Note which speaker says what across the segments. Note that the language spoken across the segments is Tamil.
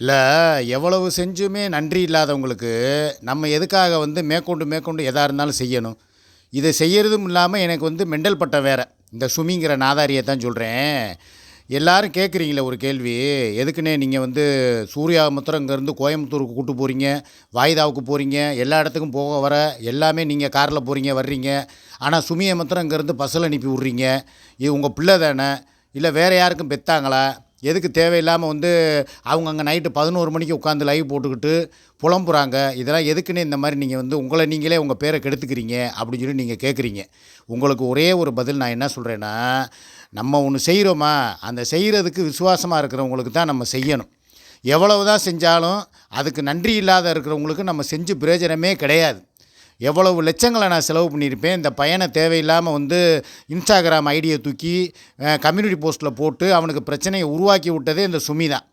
Speaker 1: இல்லை எவ்வளவு செஞ்சுமே நன்றி இல்லாதவங்களுக்கு நம்ம எதுக்காக வந்து மேற்கொண்டு மேற்கொண்டு எதாக இருந்தாலும் செய்யணும். இதை செய்கிறதும் இல்லாமல் எனக்கு வந்து மெண்டல் பட்டம் வேறு. இந்த சுமிங்கிற நாதாரியை தான் சொல்கிறேன் எல்லாரும் கேட்குறீங்களே ஒரு கேள்வி. எதுக்குன்னே நீங்கள் வந்து சூர்யா மாத்திரம் இங்கேருந்து கோயம்புத்தூருக்கு கூட்டு போகிறீங்க வாய்தாவுக்கு போகிறீங்க எல்லா இடத்துக்கும் போக வர எல்லாமே நீங்கள் காரில் போகிறீங்க வர்றீங்க. ஆனால் சுமியை மாத்திரம் இங்கேருந்து பஸ்ஸில் அனுப்பி விட்றீங்க. இது உங்கள் பிள்ளை தானே? இல்லை வேறு யாருக்கும் பெத்தாங்களா? எதுக்கு தேவையில்லாமல் வந்து அவங்க அங்கே நைட்டு பதினோரு மணிக்கு உட்காந்து லைவ் போட்டுக்கிட்டு புலம்புறாங்க. இதெல்லாம் எதுக்குன்னு இந்த மாதிரி நீங்கள் வந்து உங்களை நீங்களே உங்கள் பேரை கெடுத்துக்கிறீங்க அப்படின்னு சொல்லி நீங்கள் கேட்குறீங்க உங்களுக்கு ஒரே ஒரு பதில் நான் என்ன சொல்கிறேன்னா நம்ம ஒன்று செய்கிறோமா அந்த செய்கிறதுக்கு விசுவாசமாக இருக்கிறவங்களுக்கு தான் நம்ம செய்யணும். எவ்வளவு தான் செஞ்சாலும் அதுக்கு நன்றி இல்லாத இருக்கிறவங்களுக்கு நம்ம செஞ்சு பிரயோஜனமே கிடையாது. எவ்வளவு லட்சங்களை நான் செலவு பண்ணியிருப்பேன் இந்த பையனை தேவையில்லாமல் வந்து இன்ஸ்டாகிராம் ஐடியை தூக்கி கம்யூனிட்டி போஸ்ட்டில் போட்டு அவனுக்கு பிரச்சனையை உருவாக்கி விட்டதே இந்த சுமி தான்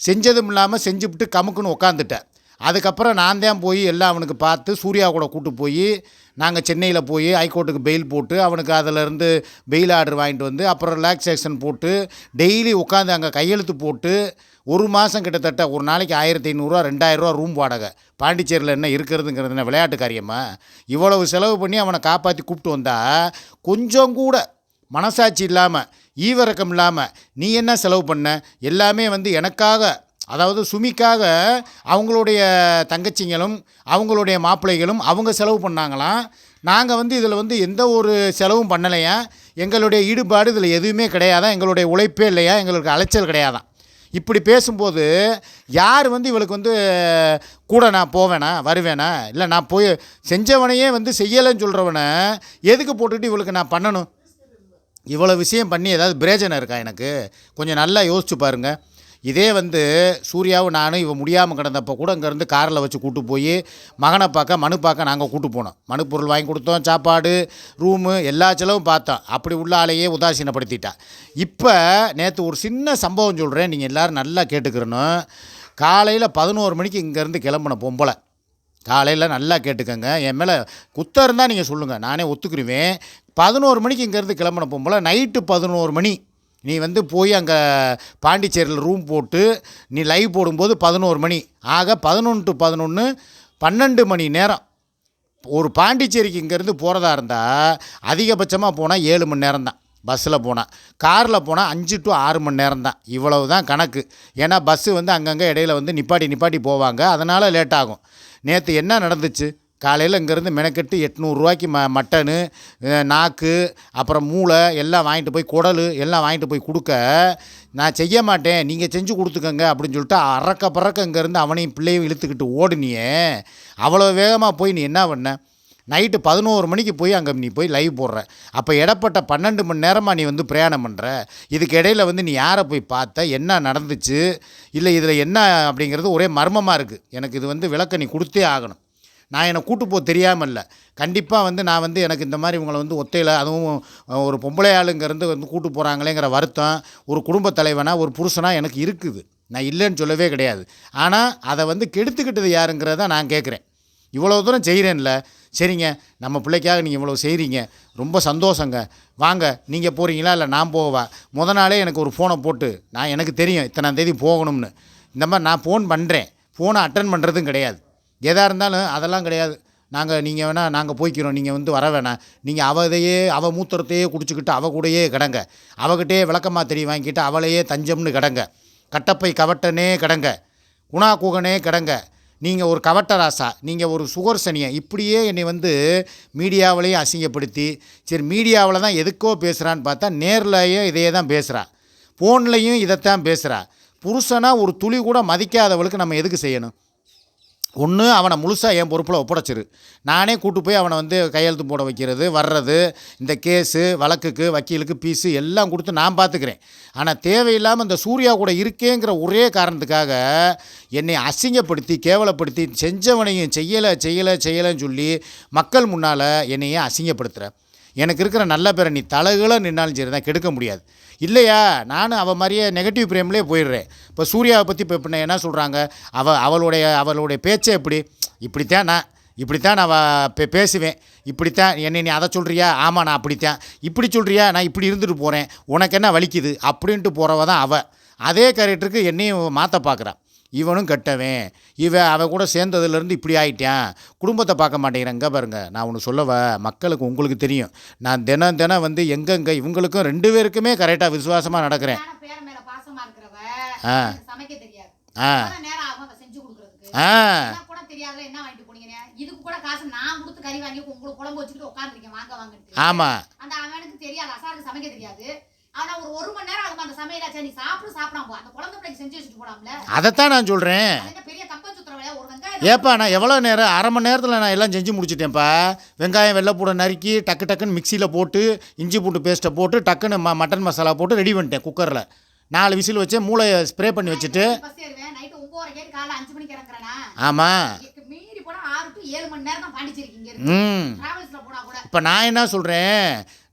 Speaker 1: செஞ்சதும் இல்லாமல் செஞ்சுவிட்டு கமுக்குன்னு உக்காந்துட்டேன் அதுக்கப்புறம் நான் தான் போய் எல்லாம் அவனுக்கு பார்த்து சூர்யா கூட கூட்டு போய் நாங்கள் சென்னையில் போய் ஹைகோர்ட்டுக்கு பெயில் போட்டு அவனுக்கு அதிலேருந்து பெயில் ஆர்டர் வாங்கிட்டு வந்து அப்புறம் ரிலாக்ஸேஷன் போட்டு டெய்லி உட்காந்து அங்கே கையெழுத்து போட்டு ஒரு மாதம் கிட்டத்தட்ட ஒரு நாளைக்கு ஆயிரத்தி ஐநூறுரூவா ரெண்டாயிரரூவா ரூம் வாடகை. பாண்டிச்சேரியில் என்ன இருக்கிறதுங்கிறது என்ன விளையாட்டு காரியமா இவ்வளவு செலவு பண்ணி அவனை காப்பாற்றி கூப்பிட்டு வந்தா கொஞ்சம் கூட மனசாட்சி இல்லாமல் ஈவிரக்கம் இல்லாமல் நீ என்ன செலவு பண்ண? எல்லாமே வந்து எனக்காக அதாவது சுமிக்காக அவங்களுடைய தங்கச்சிங்களும் அவங்களுடைய மாப்பிள்ளைகளும் அவங்க செலவு பண்ணாங்களாம். நாங்கள் வந்து இதில் வந்து எந்த ஒரு செலவும் பண்ணலையா? எங்களுடைய ஈடுபாடு இதில் எதுவுமே கிடையாதான் எங்களுடைய உழைப்பே இல்லையா? எங்களுக்கு அலைச்சல் கிடையாதான் இப்படி பேசும்போது யார் வந்து இவளுக்கு வந்து கூட நான் போவேனா வருவேனா? இல்லை நான் போய் செஞ்சவனையே வந்து செய்யலைன்னு சொல்கிறவனை எதுக்கு போட்டுட்டு இவளுக்கு நான் பண்ணணும்? இவ்வளோ விஷயம் பண்ணி ஏதாவது பிரயோஜனம் இருக்கா எனக்கு? கொஞ்சம் நல்லா யோசிச்சு பாருங்கள் இதே வந்து சூர்யாவும் நானும் இவன் முடியாமல் கிடந்தப்போ கூட இங்கேருந்து காரில் வச்சு கூட்டு போய் மகனை பார்க்க மனு பார்க்க நாங்கள் கூட்டு போனோம். மனு பொருள் வாங்கி கொடுத்தோம் சாப்பாடு ரூமு எல்லா செலவும் பார்த்தோம். அப்படி உள்ள ஆளையே உதாசீனப்படுத்திட்டா. இப்போ நேற்று ஒரு சின்ன சம்பவம் சொல்கிறேன் நீங்கள் எல்லோரும் நல்லா கேட்டுக்கிறணும். காலையில் பதினோரு மணிக்கு இங்கேருந்து கிளம்புன பொம்பளை. காலையில் நல்லா கேட்டுக்கோங்க. என் மேலே குத்தம் இருந்தால் நீங்கள் சொல்லுங்கள் நானே ஒத்துக்குருவேன். பதினோரு மணிக்கு இங்கேருந்து கிளம்புன பொம்பளை நைட்டு பதினோரு மணி. நீ வந்து போய் அங்கே பாண்டிச்சேரியில் ரூம் போட்டு நீ லைவ் போடும்போது பதினோரு மணி. ஆக பதினொன்று டு பதினொன்று பன்னெண்டு மணி நேரம். ஒரு பாண்டிச்சேரிக்கு இங்கேருந்து போகிறதா இருந்தால் அதிகபட்சமாக போனால் ஏழு மணி நேரம் தான். பஸ்ஸில் போனால் காரில் போனால் அஞ்சு டு ஆறு மணி நேரம் தான். இவ்வளவு தான் கணக்கு. ஏன்னா பஸ்ஸு வந்து அங்கங்கே இடையில வந்து நிப்பாட்டி நிப்பாட்டி போவாங்க. அதனால் லேட் ஆகும். நேற்று என்ன நடந்துச்சு? காலையில் இங்கேருந்து மெனக்கெட்டு எட்நூறுரூவாய்க்கு ம மட்டனு நாக்கு அப்புறம் மூளை எல்லாம் வாங்கிட்டு போய் குடல் எல்லாம் வாங்கிட்டு போய் கொடுக்க நான் செய்ய மாட்டேன் நீங்கள் செஞ்சு கொடுத்துக்கங்க அப்படின்னு சொல்லிட்டு அறக்க பறக்க இங்கேருந்து அவனையும் பிள்ளையும் இழுத்துக்கிட்டு ஓடுனியே. அவ்வளோ வேகமாக போய் நீ என்ன பண்ண? நைட்டு பதினோரு மணிக்கு போய் அங்கே நீ போய் லைவ் போடுற. அப்போ இடப்பட்ட பன்னெண்டு மணி நேரமாக நீ வந்து பிரயாணம் பண்ணுற இதுக்கு இடையில வந்து நீ யாரை போய் பார்த்த? என்ன நடந்துச்சு? இல்லை இதில் என்ன அப்படிங்கிறது ஒரே மர்மமாக இருக்குது எனக்கு இது வந்து விளக்க நீ கொடுத்தே ஆகணும். நான் என்னை கூட்டு போக தெரியாமல் இல்லை கண்டிப்பாக வந்து நான் வந்து எனக்கு இந்த மாதிரி இவங்களை வந்து ஒத்தையில் அதுவும் ஒரு பொம்பளை ஆளுங்கிறது வந்து கூட்டு போகிறாங்களேங்கிற வருத்தம் ஒரு குடும்பத் தலைவனா ஒரு புருஷனா எனக்கு இருக்குது. நான் இல்லைன்னு சொல்லவே கிடையாது. ஆனால் அதை வந்து கெடுத்துக்கிட்டது யாருங்கிறத நான் கேட்குறேன் இவ்வளோ தூரம் செய்கிறேன்ல சரிங்க நம்ம பிள்ளைக்காக நீங்கள் இவ்வளோ செய்கிறீங்க ரொம்ப சந்தோஷங்க. வாங்க நீங்கள் போகிறீங்களா இல்லை நான் போவா? முத நாளே எனக்கு ஒரு ஃபோனை போட்டு நான் எனக்கு தெரியும் இத்தனாந்தேதி போகணும்னு. இந்த மாதிரி நான் ஃபோன் பண்ணுறேன் ஃபோனை அட்டன் பண்ணுறதும் கிடையாது. எதாக இருந்தாலும் அதெல்லாம் கிடையாது. நாங்கள் நீங்கள் வேணால் நாங்கள் போய்க்கிறோம். நீங்கள் வந்து வர வேணாம். நீங்கள் அவதையே அவள் மூத்திரத்தையே குடிச்சிக்கிட்டு அவ கூடயே கிடங்க. அவகிட்டே விளக்கமாக தெரிய வாங்கிக்கிட்டு அவளையே தஞ்சம்னு கிடங்க. கட்டப்பை கவட்டனே கிடங்க. குணா கூகனே கிடங்க. நீங்கள் ஒரு கவட்டராசா நீங்கள் ஒரு சுகர் சனியன் இப்படியே என்னை வந்து மீடியாவிலையும் அசிங்கப்படுத்தி சரி மீடியாவில் தான் எதுக்கோ பேசுகிறான்னு பார்த்தா நேர்லையும் இதையே தான் பேசுகிறா ஃபோன்லேயும் இதைத்தான் பேசுகிறா புருஷனாக ஒரு துளி கூட மதிக்காதவளுக்கு நம்ம எதுக்கு செய்யணும்? ஒன்று அவனை முழுசாக என் பொறுப்பில் ஒப்படைச்சிரு. நானே கூட்டு போய் அவனை வந்து கையெழுத்து போட வைக்கிறது வர்றது இந்த கேஸு வழக்குக்கு வக்கீலுக்கு பீஸு எல்லாம் கொடுத்து நான் பார்த்துக்கிறேன் ஆனால் தேவையில்லாமல் இந்த சூர்யா கூட இருக்கேங்கிற ஒரே காரணத்துக்காக என்னை அசிங்கப்படுத்தி கேவலப்படுத்தி செஞ்சவனையும் செய்யலை செய்யலை செய்யலைன்னு சொல்லி மக்கள் முன்னால் என்னையே அசிங்கப்படுத்துகிற எனக்கு இருக்கிற நல்ல பேரை நீ தலைகளை நின்னாலும் சரி தான் கெடுக்க முடியாது. இல்லையா? நானும் அவன் மாதிரியே நெகட்டிவ் பிரேம்லேயே போயிடுறேன். இப்போ சூர்யாவை பற்றி இப்போ இப்போ என்ன சொல்கிறாங்க அவ அவளுடைய அவளுடைய பேச்சே எப்படி இப்படித்தான் நான் இப்படித்தான் நான் பே பேசுவேன். இப்படித்தான் என்னை நீ அதை சொல்கிறியா ஆமாம் நான் அப்படித்தான். இப்படி சொல்கிறியா நான் இப்படி இருந்துட்டு போகிறேன் உனக்கு என்ன வலிக்குது? அப்படின்ட்டு போகிறவ தான் அவள் அதே கேரக்டருக்கு என்னையும் மாற்ற பார்க்குறான் இவனும் கெட்டவன். இவன் அவன் கூட சேர்ந்ததுலேருந்து இப்படி ஆயிட்டான். குடும்பத்தை பார்க்க மாட்டேங்கிறேன். எங்கே பாருங்க நான் ஒன்று சொல்லவ? மக்களுக்கு உங்களுக்கு தெரியும். நான் தினம் தினம் வந்து எங்கெங்கே இவங்களுக்கும் ரெண்டு பேருக்குமே கரெக்டாக விசுவாசமாக நடக்கிறேன்
Speaker 2: கல்யாண பேர மேல பாசமா இருக்கிறவ
Speaker 1: ஆ.
Speaker 2: எனக்கு சமைக்க தெரியாது. நேரம் ஆகும் அவ செஞ்சு கொடுக்கறதுக்கு.
Speaker 1: ஆ.
Speaker 2: எனக்கு கூட தெரியாதுல என்ன வாங்கிட்டு போனீங்க? இதுக்கு கூட காசு நான் கொடுத்து கறி வாங்கி உங்களுக்கு குழம்பு வச்சுக்கிட்டு உட்காந்துருக்கேன் வாங்க வாங்கிட்டு
Speaker 1: ஆமாம்
Speaker 2: அந்த அவனுக்கு தெரியாது அசாருக்கு சமைக்க தெரியாது. ஆனா ஒரு ஒரு மணி நேரம் ஆகும் அந்த சமையலாச்சா நீ சாப்பிடு சாப்பிடாம போ. அந்த குழந்தை பிள்ளைக்கு செஞ்சு வச்சுட்டு போலாம்ல.
Speaker 1: அதைத்தான் நான்
Speaker 2: என்ன பெரிய கப்ப சுத்துறவள ஒரு வெங்காயம்
Speaker 1: ஏப்பா நான் எவ்வளோ நேரம் அரை மணி நேரத்தில் நான் எல்லாம் செஞ்சு முடிச்சிட்டேன்ப்பா. வெங்காயம் வெள்ளைப்பூடை நறுக்கி டக்கு டக்குன்னு மிக்சியில் போட்டு இஞ்சி பூண்டு பேஸ்ட்டை போட்டு டக்குன்னு ம மட்டன் மசாலா போட்டு ரெடி பண்ணிட்டேன் குக்கரில் நாலு விசில் வச்சு மூளையை ஸ்ப்ரே பண்ணி வச்சுட்டு. ஆமாம் ம். இப்போ நான் என்ன சொல்கிறேன்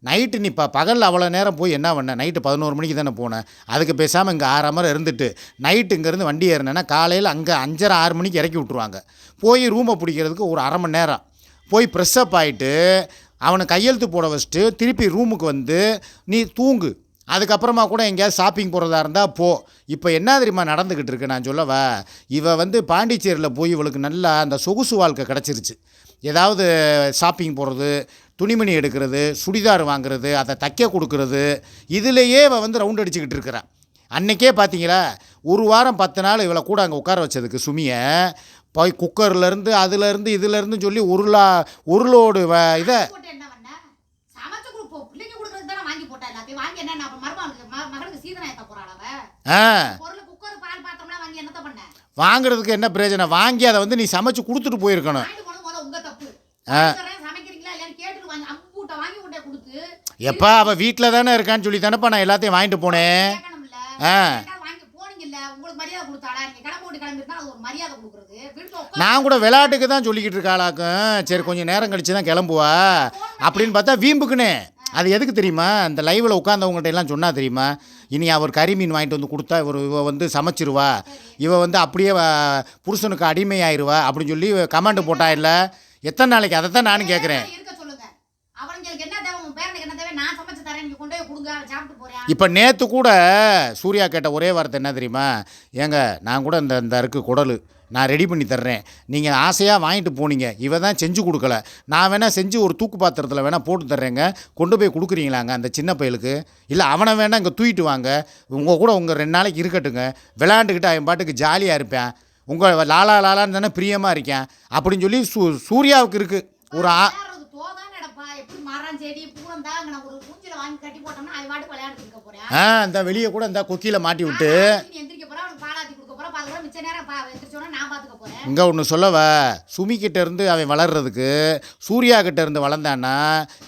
Speaker 1: நைட்டு நீ இப்போ பகலில் அவ்வளோ நேரம் போய் என்ன பண்ண? நைட்டு பதினோரு மணிக்கு தானே போனேன். அதுக்கு பேசாமல் இங்கே ஆறு மரம் இருந்துட்டு நைட்டு இங்கேருந்து வண்டி ஏறினேன்னா காலையில் அங்கே அஞ்சரை ஆறு மணிக்கு இறக்கி விட்ருவாங்க போய் ரூமை பிடிக்கிறதுக்கு ஒரு அரை மணி நேரம். போய் ப்ரெஸ்அப் ஆகிட்டு அவனை கையெழுத்து போட வச்சுட்டு திருப்பி ரூமுக்கு வந்து நீ தூங்கு. அதுக்கப்புறமா கூட எங்கேயாவது ஷாப்பிங் போகிறதா இருந்தால் போ. இப்போ என்ன தெரியுமா நடந்துக்கிட்டு இருக்கு நான் சொல்லவா? இவ வந்து பாண்டிச்சேரியில் போய் இவளுக்கு நல்லா அந்த சொகுசு வாழ்க்கை கிடச்சிருச்சு. ஏதாவது ஷாப்பிங் போகிறது துணிமணி எடுக்கிறது சுடிதார் வாங்குறது அதை தைக்க கொடுக்கறது இதுலேயே இவ வந்து ரவுண்ட் அடிச்சுக்கிட்டு இருக்கிறான் அன்னைக்கே பார்த்தீங்களா ஒரு வாரம் பத்து நாள் இவளை கூட அங்கே உட்கார வச்சதுக்கு சுமியை போய் குக்கர்லேருந்து அதுலேருந்து இதுலேருந்து சொல்லி உருளா உருளோடு வ இதை
Speaker 2: போட்டு என்ன பண்ண சமைச்சு கொடுப்போம் பிள்ளைங்க கொடுக்கறதுக்கு தானே வாங்கி என்ன அப்ப மருமகளுக்கு மகளுக்கு சீதனம் ஏத்த போறாள் அவ?
Speaker 1: ஆ.
Speaker 2: பொருள் குக்கர் பால் பாத்திரம்லாம் வாங்கி என்னத்த பண்ண?
Speaker 1: வாங்குறதுக்கு என்ன பிரயோஜனம்? வாங்கி அதை வந்து நீ சமைச்சு கொடுத்துட்டு போயிருக்கணும்.
Speaker 2: உங்க தப்பு. சமைக்கிறீங்களா இல்லையான்னு கேட்டுட்டு வாங்கி அம்பூட்ட வாங்கி கொண்டே கொடுத்து
Speaker 1: எப்பா அவள் வீட்டில் தானே இருக்கான்னு சொல்லி தானேப்பா நான் எல்லாத்தையும் வாங்கிட்டு போனேன். ஆ. நான் கூட விளையாட்டுக்கு தான் சொல்லிக்கிட்டு இருக்காளாக்கும் சரி கொஞ்சம் நேரம் கழிச்சு தான் கிளம்புவா. அப்படின்னு பார்த்தா வீம்புக்குனே. அது எதுக்கு தெரியுமா? இந்த லைவில் உட்காந்தவங்கள்ட்ட எல்லாம் சொன்னா தெரியுமா? இனி அவர் கறி மீன் வாங்கிட்டு வந்து கொடுத்தா இவர் இவ வந்து சமைச்சிருவா. இவ வந்து அப்படியே புருஷனுக்கு அடிமையாயிருவா அப்படின்னு சொல்லி கமெண்ட் போட்டா இல்லை? எத்தனை நாளைக்கு? அதை தான் நானும் கேட்குறேன் இப்போ நேற்று கூட சூர்யா கேட்ட ஒரே வார்த்தை என்ன தெரியுமா? ஏங்க நான் கூட இந்த இந்த இருக்கு குடல். நான் ரெடி பண்ணி தர்றேன். நீங்கள் ஆசையாக வாங்கிட்டு போனீங்க. இவ தான் செஞ்சு கொடுக்கல. நான் வேணால் செஞ்சு ஒரு தூக்கு பாத்திரத்தில் வேணால் போட்டு தர்றேங்க. கொண்டு போய் கொடுக்குறீங்களாங்க அந்த சின்ன பயலுக்கு? இல்லை அவனை வேணால் இங்கே தூக்கிட்டு வாங்க. உங்கள் கூட உங்கள் ரெண்டு நாளைக்கு இருக்கட்டுங்க. விளையாண்டுக்கிட்டு அவன் பாட்டுக்கு ஜாலியாக இருப்பேன். உங்கள் லாலா லாலான்னு தானே பிரியமாக இருக்கேன். அப்படின்னு சொல்லி சூ சூர்யாவுக்கு இருக்குது ஒரு ஆ ஆ இந்த வெளியே கூட இந்த கொக்கியில் மாட்டி விட்டு.
Speaker 2: நீ மிச்ச நேரம் பா எந்திரிச்சோன்னா நான்
Speaker 1: இங்கே ஒன்று சொல்லவா? சுமிக்கிட்ட இருந்து அவன் வளர்றதுக்கு சூர்யா கிட்ட இருந்து வளர்ந்தான்னா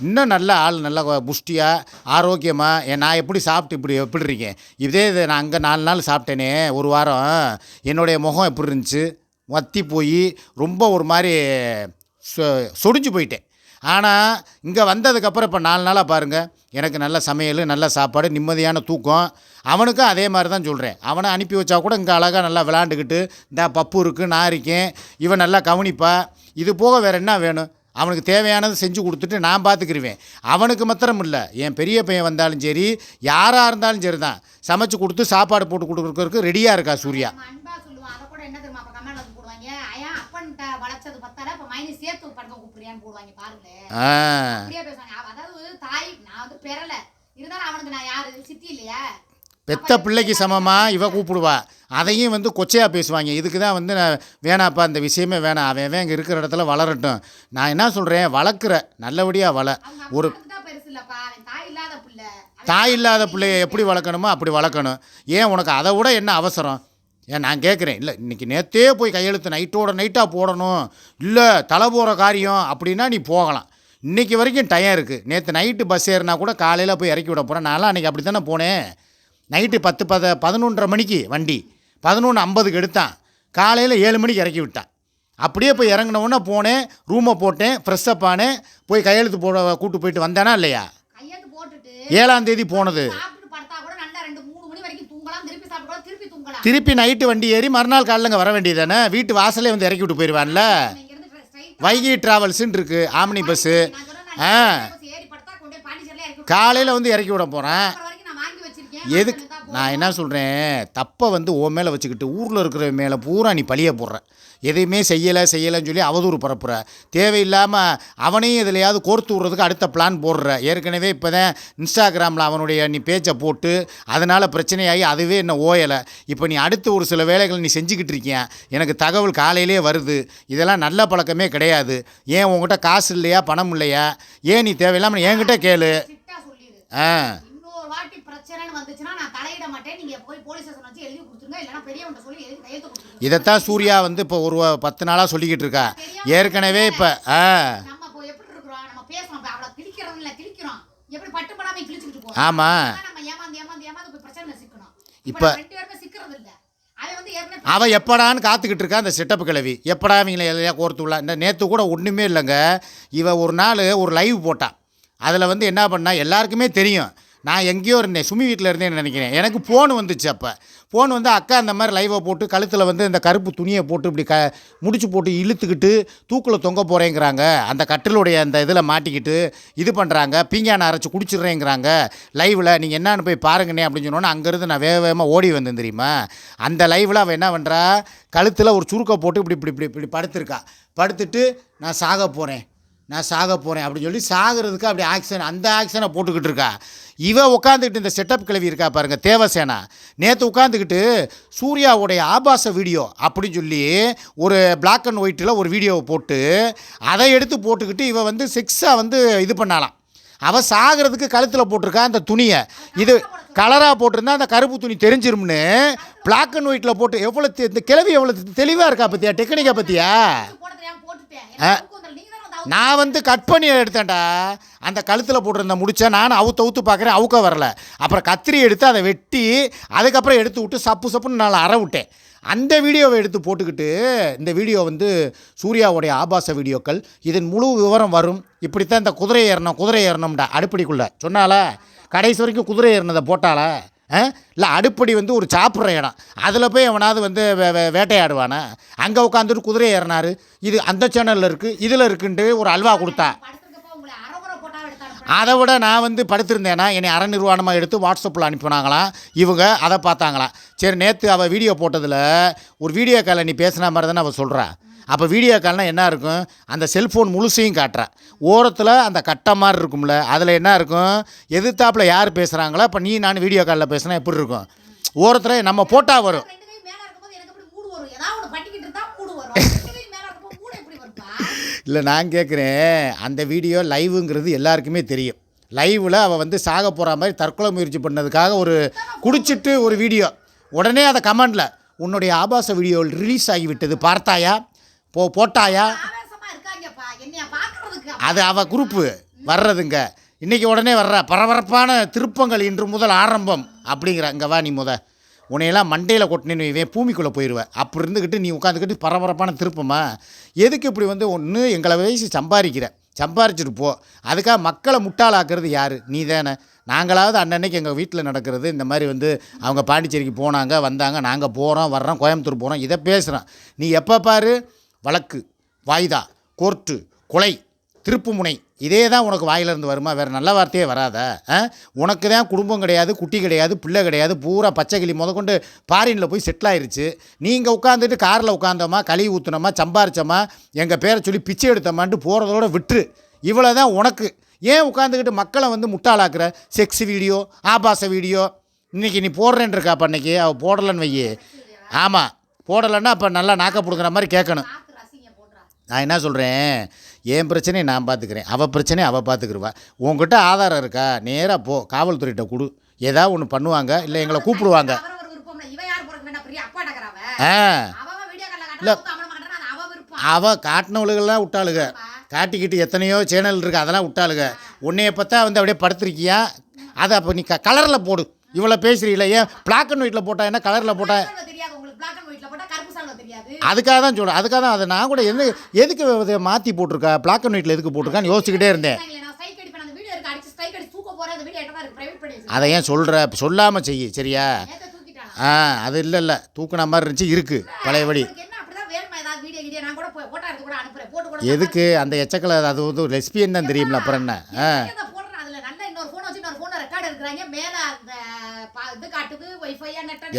Speaker 1: இன்னும் நல்ல ஆள் நல்ல புஷ்டியாக ஆரோக்கியமாக ஏன் நான் எப்படி சாப்பிட்டு இப்படி எப்படி இருக்கேன்? இதே இது நான் அங்கே நாலு நாள் சாப்பிட்டேனே ஒரு வாரம் என்னுடைய முகம் எப்படி இருந்துச்சு? வத்தி போய் ரொம்ப ஒரு மாதிரி சொ- சொடிஞ்சு போயிட்டேன். ஆனால் இங்கே வந்ததுக்கப்புறம் இப்போ நாலு நாளாக பாருங்கள் எனக்கு நல்ல சமையல் நல்ல சாப்பாடு நிம்மதியான தூக்கம். அவனுக்கும் அதே மாதிரி தான் சொல்கிறேன் அவனை அனுப்பி வச்சா கூட இங்கே அழகாக நல்லா விளாண்டுக்கிட்டு இந்த பப்பு இருக்குது நான் இருக்கேன். இவன் நல்லா கவனிப்பா. இது போக வேறு என்ன வேணும்? அவனுக்கு தேவையானது செஞ்சு கொடுத்துட்டு நான் பார்த்துக்கிருவேன் அவனுக்கு மாத்திரம் இல்லை. என் பெரிய பையன் வந்தாலும் சரி யாராக இருந்தாலும் சரி தான் சமைச்சு கொடுத்து சாப்பாடு போட்டு கொடுக்குறதுக்கு ரெடியாக இருக்கா சூர்யா
Speaker 2: நம்ம அன்பா சொல்லுவான் அதை கூட என்ன தெரியுமா அப்ப கமெண்ட் வந்து போடுவாங்க ஐயா அப்பன்ட்ட வளர்ச்சது பத்தால இப்ப மைனி சேர்த்து படுக்க கூப்பிடுறியான்னு போடுவாங்க பாருங்களேன்
Speaker 1: ஆ.
Speaker 2: அப்படியே பேசுவாங்க. அவ- அதாவது தாய் நான் வந்து பெறல. இருந்தாலும் அவனுக்கு நான் யாரு? சித்தி இல்லையா?
Speaker 1: பெத்த பிள்ளைக்கு சமமாக இவ கூப்பிடுவா. அதையும் வந்து கொச்சையாக பேசுவாங்க. இதுக்கு தான் வந்து நான் வேணாப்பா இந்த விஷயமே வேணாம். அவன் அவன் இங்கே இருக்கிற இடத்துல வளரட்டும். நான் என்ன சொல்கிறேன் வளர்க்குற நல்லபடியாக வள. ஒரு
Speaker 2: தாய் இல்லாத
Speaker 1: பிள்ளைய எப்படி வளர்க்கணுமோ அப்படி வளர்க்கணும். ஏன் உனக்கு அதை விட என்ன அவசரம்? ஏன் நான் கேட்குறேன். இல்லை இன்றைக்கி நேற்றே போய் கையெழுத்து நைட்டோட நைட்டாக போடணும். இல்லை தலை போகிற காரியம் அப்படின்னா நீ போகலாம். இன்றைக்கி வரைக்கும் டயம் இருக்குது நேற்று நைட்டு பஸ் ஏறினா கூட காலையில் போய் இறக்கி விட போகிறேன் நான்லாம் அன்றைக்கி அப்படி தானே போனேன். நைட்டு பத்து பத பதினொன்றரை மணிக்கு வண்டி. பதினொன்று ஐம்பதுக்கு எடுத்தான். காலையில் ஏழு மணிக்கு இறக்கி விட்டான். அப்படியே போய் இறங்கினவுடனே போனேன். ரூமை போட்டேன். ஃப்ரெஷ்அப் ஆனேன். போய் கையெழுத்து போட கூட்டு போயிட்டு வந்தேனா இல்லையா? ஏழாம் தேதி போனது
Speaker 2: சாப்பிட்டு படுத்தா கூட நல்லா ரெண்டு மூணு மணி வரைக்கும் தூங்கலாம் திருப்பி சாப்பிட்டு கூட திருப்பி
Speaker 1: நைட்டு வண்டி ஏறி மறுநாள் இங்கே வர வேண்டியதானே வீட்டு வாசலே வந்து இறக்கி விட்டு போயிடுவான்ல வைகை டிராவல்ஸுன்னு இருக்கு. ஆம்னி பஸ்ஸு ஆ. காலையில் வந்து இறக்கி விட போகிறேன் எதுக்கு- நான் என்ன சொல்கிறேன் தப்பை வந்து உன் மேலே வச்சுக்கிட்டு ஊரில் இருக்கிற மேலே பூரா நீ பழிய போடுற. எதையுமே செய்யலை செய்யலைன்னு சொல்லி அவதூறு பரப்புற. தேவையில்லாமல் அவனையும் எதுலையாவது கோர்த்து விட்றதுக்கு அடுத்த பிளான் போடுற. ஏற்கனவே இப்போ தான் இன்ஸ்டாகிராமில் அவனுடைய நீ பேச்சை போட்டு அதனால் பிரச்சனையாகி அதுவே என்ன ஓயலை. இப்போ நீ அடுத்து ஒரு சில வேலைகளை நீ செஞ்சுக்கிட்டு இருக்கியா? எனக்கு தகவல் காலையிலே வருது. இதெல்லாம் நல்ல பழக்கமே கிடையாது. ஏன் உங்ககிட்ட காசு இல்லையா? பணம் இல்லையா? ஏன் நீ தேவையில்லாமல் என்கிட்ட கேளு. ஆ.
Speaker 2: வாட்டி பிரச்சனைன்னு வந்துச்சுன்னா நான் தலையிட மாட்டேன். நீங்க போய் போலீஸ் ஸ்டேஷன் வச்சு எழுதி கொடுத்துருங்க. இல்லைன்னா பெரியவன்ட்ட சொல்லி எழுதி கையெழுத்து கொடுத்துருங்க.
Speaker 1: இதைத்தான் சூர்யா வந்து இப்போ ஒரு பத்து நாளாக சொல்லிக்கிட்டு இருக்கா. ஏற்கனவே இப்போ ஆ.
Speaker 2: நம்ம இப்போ எப்படி இருக்கிறோம்? நம்ம பேசுறோம். இப்போ அவளை கிழிக்கிறோம் இல்ல கிழிக்கிறோம். எப்படி பட்டு படாம கிழிச்சுக்கிட்டு போறோம்?
Speaker 1: ஆமாம்
Speaker 2: நம்ம ஏமாந்து ஏமாந்து ஏமாந்து போய் பிரச்சனை சிக்கணும்.
Speaker 1: இப்ப-
Speaker 2: ரெண்டு பேருமே சிக்கிறது இல்ல. அவன்
Speaker 1: எப்படான்னு காத்துக்கிட்டு இருக்கா அந்த செட்டப் கிழவி. எப்படா இவங்களை எல்லாம் கோர்த்து விடலாம்? இந்த நேற்று கூட ஒன்றுமே இல்லைங்க. இவ ஒரு நாள் ஒரு லைவ் போட்டா. அதில் வந்து என்ன பண்ணா எல்லாருக்குமே தெரியும். நான் எங்கேயோ இருந்தேன். சுமி வீட்டில் இருந்தேன்னு நினைக்கிறேன். எனக்கு ஃபோன் வந்துச்சு அப்போ. ஃபோன் வந்து அக்கா இந்த மாதிரி லைவை போட்டு கழுத்தில் வந்து இந்த கருப்பு துணியை போட்டு இப்படி க முடிச்சு போட்டு இழுத்துக்கிட்டு தூக்கில் தொங்க போகிறேங்கிறாங்க அந்த கட்டிலுடைய அந்த இதில் மாட்டிக்கிட்டு இது பண்ணுறாங்க பீங்கானை அரைச்சி குடிச்சிடுறேங்கிறாங்க. லைவில் நீங்கள் என்னான்னு போய் பாருங்கண்ணே அப்படின்னு சொன்னோன்னே அங்கேருந்து நான் வேக வேகமாக ஓடி வந்தேன் தெரியுமா? அந்த லைவில் அவள் என்ன பண்ணுறா கழுத்தில் ஒரு சுருக்கை போட்டு இப்படி இப்படி இப்படி இப்படி படுத்திருக்கா. படுத்துட்டு நான் சாக போகிறேன் நான் சாக போகிறேன் அப்படின்னு சொல்லி சாகிறதுக்கு அப்படி ஆக்ஷன் அந்த ஆக்ஷனை போட்டுக்கிட்டு இருக்கா இவ உட்காந்துக்கிட்டு இந்த செட்டப் கிளவி இருக்கா பாருங்க தேவசேனா. நேற்று உட்காந்துக்கிட்டு சூர்யாவுடைய ஆபாச வீடியோ அப்படின்னு சொல்லி ஒரு Black அண்ட் ஒயிட்டில் ஒரு வீடியோவை போட்டு அதை எடுத்து போட்டுக்கிட்டு இவ வந்து செக்ஸாக வந்து இது பண்ணாலாம் அவள் சாகிறதுக்கு கழுத்தில் போட்டிருக்கா அந்த துணியை. இது கலராக போட்டிருந்தா அந்த கருப்பு துணி தெரிஞ்சிரும்னு Black அண்ட் ஒயிட்டில் போட்டு எவ்வளோ இந்த கிளவி எவ்வளோ தெளிவாக இருக்கா பத்தியா? டெக்னிக்கை பத்தியா? நான் வந்து கட் பண்ணி எடுத்தேன்டா. அந்த கழுத்தில் போட்டிருந்த முடிச்ச நான் அவுத்து அவுத்து பார்க்குறேன் அவுக்க வரல. அப்புறம் கத்திரி எடுத்து அதை வெட்டி அதுக்கப்புறம் எடுத்து விட்டு சப்பு சப்புன்னு நான் அற விட்டேன். அந்த வீடியோவை எடுத்து போட்டுக்கிட்டு இந்த வீடியோ வந்து சூர்யாவுடைய ஆபாச வீடியோக்கள். இதன் முழு விவரம் வரும். இப்படித்தான் இந்த குதிரை ஏறணும் குதிரை ஏறணும்டா அடுப்படிக்குள்ளே. சொன்னால கடைசி வரைக்கும் குதிரை ஏறினதை போட்டால இல்லை அடுப்படி வந்து ஒரு சாப்பிட்ற இடம். அதில் போய் எவனாவது வந்து வே- வே- வேட்டையாடுவானா? அங்கே உட்காந்துட்டு குதிரை ஏறினாரு. இது அந்த சேனலில் இருக்குது இதில் இருக்குன்ட்டு ஒரு அல்வா கொடுத்தா. அதை விட நான் வந்து படுத்திருந்தேனா என்னை அற நிர்வாணமாக எடுத்து வாட்ஸ்அப்பில் அனுப்பினாங்களாம் இவங்க அதை பார்த்தாங்களாம் சரி நேற்று அவள் வீடியோ போட்டதில் ஒரு வீடியோ காலில் நீ பேசுன மாதிரி தானே அவள் சொல்கிறா அப்போ வீடியோ கால்னால் என்ன இருக்கும்? அந்த செல்ஃபோன் முழுசையும் காட்டுறா. ஓரத்தில் அந்த கட்டை மாதிரி இருக்கும்ல அதில் என்ன இருக்கும்? எதிர்த்தாப்புல யார் பேசுகிறாங்களோ இப்போ நீ நான் வீடியோ காலில் பேசுனா எப்படி இருக்கும்? ஓரத்தில் நம்ம போட்டால் வரும். இல்லை நான் கேட்குறேன் அந்த வீடியோ லைவுங்கிறது எல்லாருக்குமே தெரியும். லைவில் அவள் வந்து சாக போகிற மாதிரி தற்கொலை முயற்சி பண்ணதுக்காக ஒரு குடிச்சிட்டு ஒரு வீடியோ உடனே அதை கமெண்டில் உன்னுடைய ஆபாச வீடியோ ரிலீஸ் ஆகிவிட்டது பார்த்தாயா? போ போட்டாயா? அது அவள் குரூப்பு. வர்றதுங்க. இன்றைக்கி உடனே வர்ற. பரபரப்பான திருப்பங்கள் இன்று முதல் ஆரம்பம். அப்படிங்கிற இங்கே வா நீ முத. உன்னையெல்லாம் மண்டையில் கொட்டினு இவன் பூமிக்குள்ளே போயிடுவேன் அப்படி இருந்துக்கிட்டு நீ உட்காந்துக்கிட்டு பரபரப்பான திருப்பமா? எதுக்கு இப்படி வந்து ஒன்று எங்களை வயசு சம்பாதிக்கிற? சம்பாரிச்சிட்டு போ. அதுக்காக மக்களை முட்டாளாக்குறது யார்? நீ தானே நாங்களாவது அன்னன்னைக்கு எங்கள் வீட்டில் நடக்கிறது. இந்த மாதிரி வந்து அவங்க பாண்டிச்சேரிக்கு போனாங்க வந்தாங்க. நாங்கள் போகிறோம் வர்றோம் கோயம்புத்தூர் போகிறோம் இதை பேசுகிறோம் நீ எப்போ பாரு? வழக்கு வாய்தா கோர்ட்டு கொலை திருப்புமுனை இதே தான் உனக்கு வாயிலிருந்து வருமா? வேறு நல்ல வார்த்தையே வராதா ஆ? உனக்கு தான் குடும்பம் கிடையாது குட்டி கிடையாது பிள்ளை கிடையாது பூரா பச்சை கிளி முதற்கொண்டு பாரினில் போய் செட்டில் ஆயிடுச்சு நீங்கள் உட்காந்துட்டு காரில் உட்காந்தோமா களி ஊற்றுனோமா சம்பாரிச்சோமா எங்கள் பேரை சொல்லி பிச்சை எடுத்தோமான்ட்டு போகிறதோட விட்டுரு. இவ்வளோ தான் உனக்கு. ஏன் உட்காந்துக்கிட்டு மக்களை வந்து முட்டாளாக்குற? செக்ஸ் வீடியோ ஆபாச வீடியோ இன்றைக்கி நீ போடுறேன் இருக்கா அப்போ அவள் போடலன்னு வையே. ஆமாம் போடலைன்னா அப்போ நல்லா நாக்க பிடுங்குற மாதிரி கேட்கணும். நான் என்ன சொல்கிறேன் என் பிரச்சனையை நான் பார்த்துக்கிறேன். அவள் பிரச்சனையை அவள் பார்த்துக்கிருவா. உங்ககிட்ட ஆதாரம் இருக்கா? நேராக போ. காவல்துறையிட்ட கொடு. ஏதாவது ஒன்று பண்ணுவாங்க இல்லை எங்களை கூப்பிடுவாங்க. ஆ.
Speaker 2: விருப்பம்.
Speaker 1: அவள் காட்டினவளுகள்லாம் விட்டாளுக. காட்டிக்கிட்டு எத்தனையோ சேனல் இருக்குது அதெல்லாம் விட்டாளுக. உன்னைய பார்த்தா வந்து அப்படியே படுத்திருக்கியா? அதை அப்போ நீ க கலரில் போடு. இவ்வளோ பேசுறீங்களே ஏன் பிளாக் அண்ட் ஒயிட்டில் போட்டா என்ன? கலரில் போட்டா அதுக்காக தான் சொல்கிறேன் அதுக்காக தான் அதை நான் கூட என்ன எதுக்கு இதை மாற்றி போட்டிருக்கா? பிளாக் அண்ட் ஒயிட்டில் எதுக்கு போட்டிருக்கான்னு யோசிச்சுக்கிட்டே இருந்தேன். அதை ஏன் சொல்கிற சொல்லாமல் செய்யு சரியா? ஆ அது இல்லை இல்லை. தூக்குன மாதிரி இருந்துச்சு இருக்குது பழையபடி. எதுக்கு? அந்த எச்சக்கலை அது வந்து லெஸ்பியன் தான் தெரியும்ல அப்புறம் என்ன? ஆ.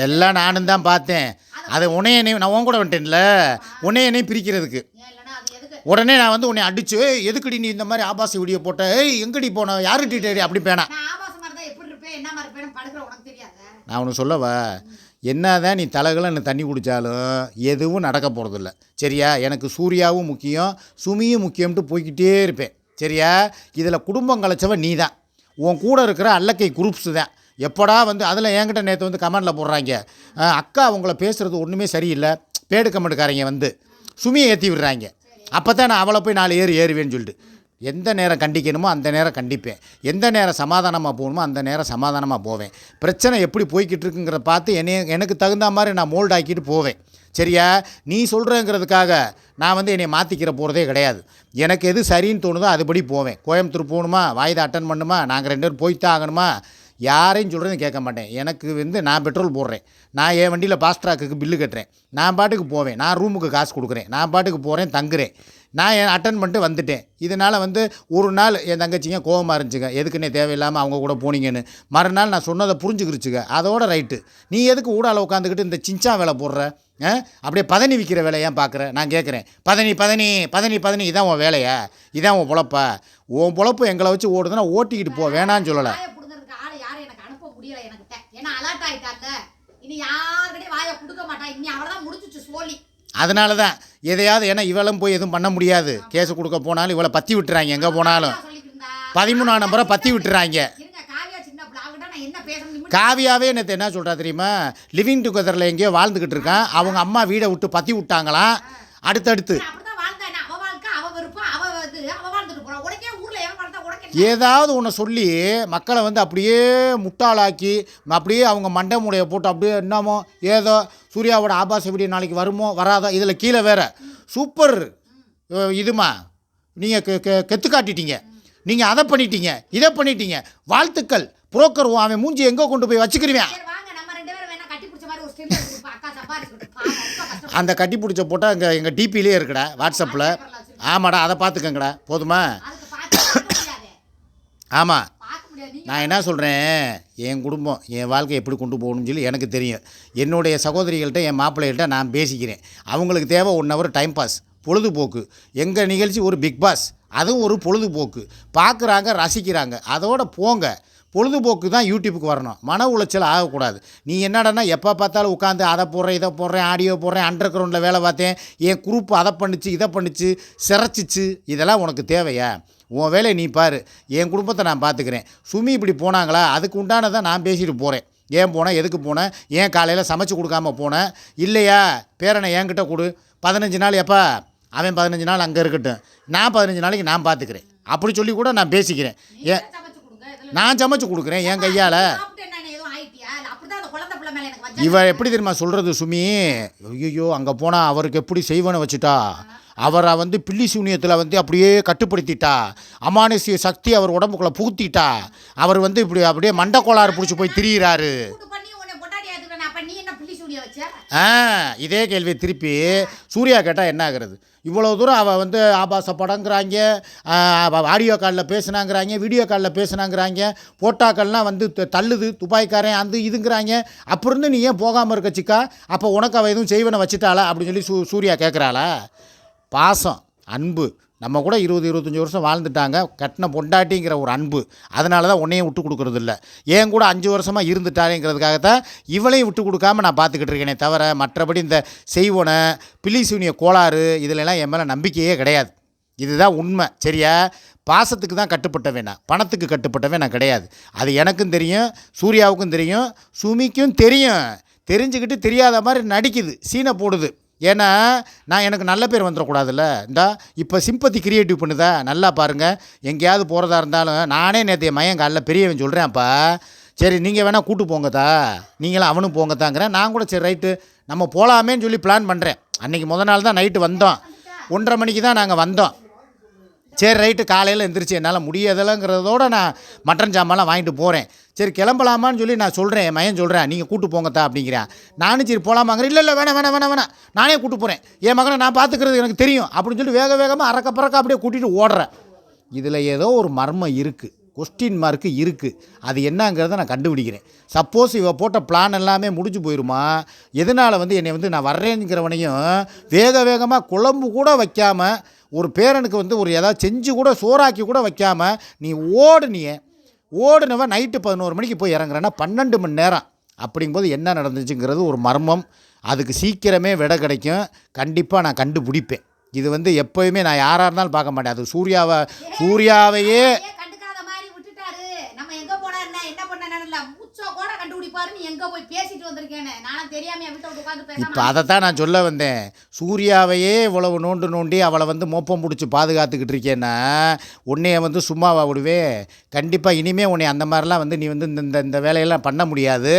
Speaker 1: எல்லாம் நானும் தான் பார்த்தேன். அது என்னையும் நான் உன் கூட வந்துட்டேன்ல. என்னையும் பிரிக்கிறதுக்கு. உடனே நான் வந்து உன்னை அடிச்சு "ஏய், எதுக்குடி நீ இந்த மாதிரி ஆபாச வீடியோ போட்ட? ஏய் எங்கடி போன? யாருக்கிட்டே அப்படி பேனா.
Speaker 2: நான் என்ன உனக்கு
Speaker 1: சொல்லவா? என்னதான் நீ தலகலன்னு தண்ணி குடித்தாலும் எதுவும் நடக்க போகிறதில்ல சரியா? எனக்கு சூர்யாவும் முக்கியம் சுமியும் முக்கியம்ட்டு போய்க்கிட்டே இருப்பேன். சரியா? இதில் குடும்பம் கலைச்சவன் நீ தான் உன் கூட இருக்கிற அல்லக்கை குரூப்ஸ் தான். எப்படா வந்து அதில் என்கிட்ட நேற்று வந்து கமெண்டில் போடுறாங்க. அக்கா அவங்கள பேசுகிறது ஒன்றுமே சரியில்லை. பேடு கமெண்ட்டுக்காரங்க வந்து சுமியை ஏற்றி விடுறாங்க. அப்போ தான் நான் அவளை போய் நாலு ஏறி ஏறுவேன்னு சொல்லிட்டு. எந்த நேரம் கண்டிக்கணுமோ அந்த நேரம் கண்டிப்பேன். எந்த நேரம் சமாதானமாக போகணுமோ அந்த நேரம் சமாதானமாக போவேன். பிரச்சனை எப்படி போய்கிட்டு இருக்குங்கிறத பார்த்து என்னைய எனக்கு தகுந்த மாதிரி நான் மோல்ட் ஆக்கிட்டு போவேன். சரியா? நீ சொல்கிறேங்கிறதுக்காக நான் வந்து என்னை மாற்றிக்கிற போகிறதே கிடையாது. எனக்கு எது சரின்னு தோணுதோ அதுபடி போவேன். கோயம்புத்தூர் போகணுமா? வாய்தா அட்டன் பண்ணுமா நாங்கள் ரெண்டு பேரும் போய்த்தான் ஆகணுமா? யாரையும் சொல்கிறதும் கேட்க மாட்டேன். எனக்கு வந்து நான் பெட்ரோல் போடுறேன். நான் என் வண்டியில் பாஸ்ட்ராக்குக்கு பில்லு கட்டுறேன். நான் பாட்டுக்கு போவேன். நான் ரூமுக்கு காசு கொடுக்குறேன். நான் பாட்டுக்கு போகிறேன் தங்குறேன். நான் என் அட்டன் பண்ணிட்டு வந்துட்டேன். இதனால் வந்து ஒரு நாள் என் தங்கச்சிங்க கோவமாக இருந்துச்சுங்க. எதுக்குன்னே தேவையில்லாமல் அவங்க கூட போனீங்கன்னு. மறுநாள் நான் சொன்னதை புரிஞ்சுக்கிருச்சுங்க. அதோட ரைட்டு நீ எதுக்கு ஊடால உட்காந்துக்கிட்டு இந்த சிஞ்சா வேலை போடுற? அப்படியே பதனி விற்கிற வேலையை ஏன் பார்க்குற? நான் கேட்குறேன். பதனி பதனி பதனி பதனி இதான் உன் வேலையா? இதான் உன் பொழப்பா? உன் பொழப்பு எங்களை வச்சு ஓடுதுன்னா ஓட்டிக்கிட்டு போ. வேணான்னு சொல்லலை
Speaker 2: வாயை புடுங்கிறதுக்கு ஆளை யாரும் எனக்கு அனுப்ப முடியல எனக்கு. தெ- ஏன்னா அலர்ட் ஆயிட்டாங்க இனி யாருக்கிட்டையும் வாயை கொடுக்க மாட்டா. இனி அவளதான் முடிச்சிச்சு சோழி.
Speaker 1: அதனால தான் எதையாவது ஏன்னா இவளும் போய் எதுவும் பண்ண முடியாது. கேஸ் கொடுக்க போனாலும் இவளை பற்றி விட்டுறாங்க. எங்கே போனாலும். பதிமூணாம் நம்பரை பற்றி விட்டுறாங்க. காவியாவே நேற்று என்ன சொல்கிறா தெரியுமா? லிவிங் டுகெதரில் எங்கேயோ வாழ்ந்துக்கிட்டு இருக்கான். அவங்க அம்மா வீடை விட்டு பற்றி விட்டாங்களாம். அடுத்தடுத்து
Speaker 2: அப்படிதான் வாழ்ந்தா என்ன அவ வாழ்க்கை அவ விருப்பம் அவ இது அவ வாழ்ந்துட்டு போறா உனக்கே ஊர்ல எவன் வாழ்ந்தா உனக்கு என்ன?
Speaker 1: ஏதாவது ஒன்று சொல்லி மக்களை வந்து அப்படியே முட்டாளாக்கி அப்படியே அவங்க மண்டை மூடையை போட்டு அப்படியே என்னமோ ஏதோ சூர்யாவோட ஆபாச வீடியோ நாளைக்கு வருமோ வராதோ இதில் கீழே வேற. சூப்பர். இதுமா? நீங்கள் கெத்து காட்டிட்டீங்க. நீங்கள் அதை பண்ணிட்டீங்க இதை பண்ணிட்டீங்க. வாழ்த்துக்கள். புரோக்கர் அவன் மூஞ்சி எங்கே கொண்டு போய் வச்சுக்கிருவேன். அந்த கட்டி பிடிச்ச போட்டால் அங்கே எங்கள் டிபிலே இருக்குடா வாட்ஸ்அப்பில் ஆமாடா அதை பார்த்துக்கங்கடா. போதுமா
Speaker 2: அதுக்கு பார்த்து பார்க்க முடியாது
Speaker 1: ஆமாம் நான் என்ன சொல்கிறேன் என் குடும்பம் என் வாழ்க்கை எப்படி கொண்டு போகணும்னு சொல்லி எனக்கு தெரியும். என்னுடைய சகோதரிகள்கிட்ட என் மாப்பிள்ளைகள்கிட்ட நான் பேசிக்கிறேன். அவங்களுக்கு தேவை ஒன் ஹவர் டைம் பாஸ் பொழுதுபோக்கு. எங்கள் நிகழ்ச்சி ஒரு பிக் பாஸ் அதுவும் ஒரு பொழுதுபோக்கு. பார்க்குறாங்க ரசிக்கிறாங்க. அதோட போங்க. பொழுதுபோக்கு தான் யூடியூப்புக்கு வரணும். மன உளைச்சல் ஆகக்கூடாது. நீ என்னடனா எப்போ பார்த்தாலும் உட்காந்து அதை போடுறேன் இதை போடுறேன் ஆடியோ போடுறேன் அண்டர் கிரவுண்டில் வேலை பார்த்தேன். என் குரூப் அதை பண்ணுச்சு இதை பண்ணுச்சு சிறச்சிச்சு இதெல்லாம் உனக்கு தேவையா? உன் வேலையை நீ பாரு. என் குடும்பத்தை நான் பார்த்துக்கிறேன் சுமி இப்படி போனாங்களா? அதுக்கு உண்டானதை நான் பேசிட்டு போகிறேன் ஏன் போனேன் எதுக்கு போனேன் ஏன் காலையில் சமைச்சு கொடுக்காம போனேன் இல்லையா? பேரனை என்கிட்ட கொடு. பதினஞ்சு நாள் எப்பா? அவன் பதினஞ்சு நாள் அங்கே இருக்கட்டும். நான் பதினஞ்சு நாளைக்கு நான் பார்த்துக்கிறேன் அப்படி சொல்லி கூட நான் பேசிக்கிறேன். ஏன் நான் சமைச்சு கொடுக்குறேன் என் கையால். இவ எப்படி தெரியுமா சொல்கிறது சுமி? ஐயோ அங்கே போனால் அவருக்கு எப்படி செய்வனை வச்சுட்டா? அவரை வந்து பில்லி சூனியத்தில் வந்து அப்படியே கட்டுப்படுத்திட்டா. அமானுஷ்ய சக்தி அவர் உடம்புக்குள்ளே புகுத்திட்டா. அவர் வந்து இப்படி அப்படியே மண்டை கோளாறு பிடிச்சி போய் திரியிறாரு. ஆ இதே கேள்வி திருப்பி சூர்யா கேட்டால் என்ன ஆகுறது? இவ்வளோ தூரம் அவள் வந்து ஆபாச படங்கிறாங்க ஆடியோ காலில் பேசுனாங்கிறாங்க வீடியோ காலில் பேசுனாங்கிறாங்க போட்டாக்கள்லாம் வந்து தள்ளுது துப்பாய்க்காரன் அந்த இதுங்கிறாங்க. அப்போ இருந்து நீ ஏன் போகாமல் இருக்க சிக்கா? அப்போ உனக்கு அவள் எதுவும் செய்வனை வச்சுட்டாளா? அப்படின்னு சொல்லி சூ சூர்யா கேட்குறாளா பாசம் அன்பு. நம்ம கூட இருபது இருபத்தஞ்சி வருஷம் வாழ்ந்துட்டாங்க. கட்டின பொண்டாட்டிங்கிற ஒரு அன்பு. அதனால தான் உன்னையும் விட்டு கொடுக்குறதில்ல. ஏன் கூட அஞ்சு வருஷமாக இருந்துட்டாளேங்கிறதுக்காகத்தான் இவளையும் விட்டு கொடுக்காம நான் பார்த்துக்கிட்டு இருக்கேனே தவிர மற்றபடி இந்த செய்வோனை பிலிசூனிய கோளாறு இதிலெல்லாம் என் மேலே நம்பிக்கையே கிடையாது. இதுதான் உண்மை. சரியா? பாசத்துக்கு தான் கட்டுப்பட்டவே நான். பணத்துக்கு கட்டுப்பட்டவே நான் கிடையாது. அது எனக்கும் தெரியும் சூர்யாவுக்கும் தெரியும் சுமிக்கும் தெரியும். தெரிஞ்சுக்கிட்டு தெரியாத மாதிரி நடிக்குது. சீனை போடுது. ஏன்னா நான் எனக்கு நல்ல பேர் வந்துடக்கூடாதுல்ல இந்தா இப்போ சிம்பத்தி கிரியேட்டிவ் பண்ணுதா? நல்லா பாருங்கள் எங்கேயாவது போகிறதா இருந்தாலும் நானே நேற்று என் காலைல பெரியவன் சொல்கிறேன்ப்பா சரி நீங்கள் வேணால் கூட்டு போங்கத்தா. நீங்களும் அவனும் போங்கத்தாங்கிறேன். நான் கூட சரி ரைட்டு. நம்ம போகலாமேன்னு சொல்லி பிளான் பண்ணுறேன் அன்றைக்கி முத நாள் தான் நைட்டு வந்தோம். ஒன்றரை மணிக்கு தான் நாங்கள் வந்தோம். சரி ரைட்டு. காலையில் எந்திரிச்சு என்னால் முடியாதலங்கிறதோட நான் மட்டன் ஜாமான்லாம் வாங்கிட்டு போகிறேன் சரி கிளம்பலாமான்னு சொல்லி நான் சொல்கிறேன் என் மகன் சொல்கிறேன் நீங்கள் கூட்டு போங்கத்தா அப்படிங்கிறேன் நானும் சரி போகலாமாங்கிறேன் இல்லை இல்லை வேணாம் வேணாம் வேணாம் வேணாம். நானே கூட்டு போகிறேன் என் மகனை நான் பார்த்துக்கிறது எனக்கு தெரியும். அப்படின்னு சொல்லி வேக வேகமாக அறக்க பறக்க அப்படியே கூட்டிகிட்டு ஓடுறேன் இதில் ஏதோ ஒரு மர்மம் இருக்குது கொஸ்டின் மார்க்கு இருக்குது அது என்னங்கிறத நான் கண்டுபிடிக்கிறேன். சப்போஸ் இவ போட்ட பிளான் எல்லாமே முடிஞ்சு போயிருமா? எதனால் வந்து என்னை வந்து நான் வர்றேங்கிறவனையும் வேக வேகமாக குழம்பு கூட வைக்காமல் ஒரு பேரனுக்கு வந்து ஒரு ஏதாவது செஞ்சு கூட சோறாக்கி கூட வைக்காமல் நீ ஓடுனியே ஓடுனவன் நைட்டு பதினோரு மணிக்கு போய் இறங்குறேன்னா பன்னெண்டு மணி நேரம். அப்படிங்கும்போது என்ன நடந்துச்சுங்கிறது ஒரு மர்மம். அதுக்கு சீக்கிரமே விடை கிடைக்கும். கண்டிப்பாக நான் கண்டுபிடிப்பேன். இது வந்து எப்போயுமே நான் யாராக இருந்தாலும் பார்க்க மாட்டேன். அது சூர்யாவை சூர்யாவையே
Speaker 2: ஏன் கண்டுக்காத மாதிரி விட்டுட்டாரு நம்ம எங்க போனா என்ன என்ன பண்ண இல்ல மூச்சோ கூட கண்டுபிடிப்பாரு நீ எங்க போய் பேசிட்டு வந்திருக்கேன்னு? நானும் தெரியாம என் வீட்டை உட்காந்து
Speaker 1: இப்போ
Speaker 2: பேசாம
Speaker 1: அதைத்தான் நான் சொல்ல வந்தேன். சூர்யாவையே இவ்வளவு நோண்டு நோண்டி அவளை வந்து மோப்பம் பிடிச்சி பாதுகாத்துக்கிட்டு இருக்கேன்னா உன்னைய வந்து சும்மாவா விடுவே? கண்டிப்பாக இனிமே உன்னை அந்த மாதிரிலாம் வந்து நீ வந்து இந்த இந்த இந்த வேலையெல்லாம் பண்ண முடியாது.